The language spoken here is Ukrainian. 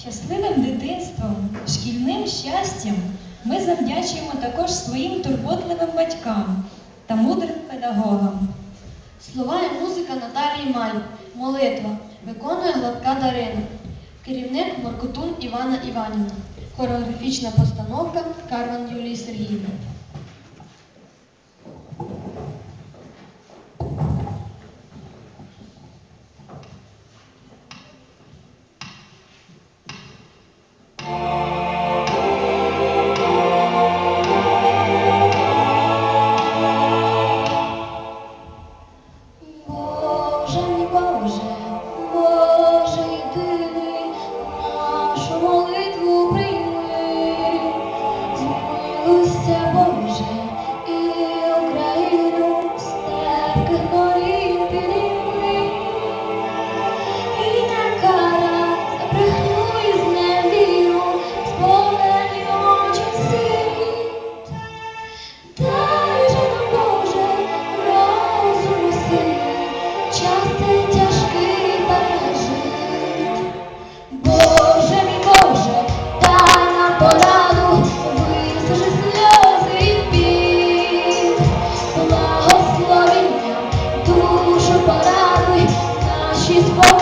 Щасливим дитинством, шкільним щастям ми завдячуємо також своїм турботливим батькам та мудрим педагогам. Слова і музика Наталії Маль. Молитва. Виконує Гладка Дарина. Керівник Моркотун Івана Іванівна. Хореографічна постановка Карван Юлії Сергіївни. Francisco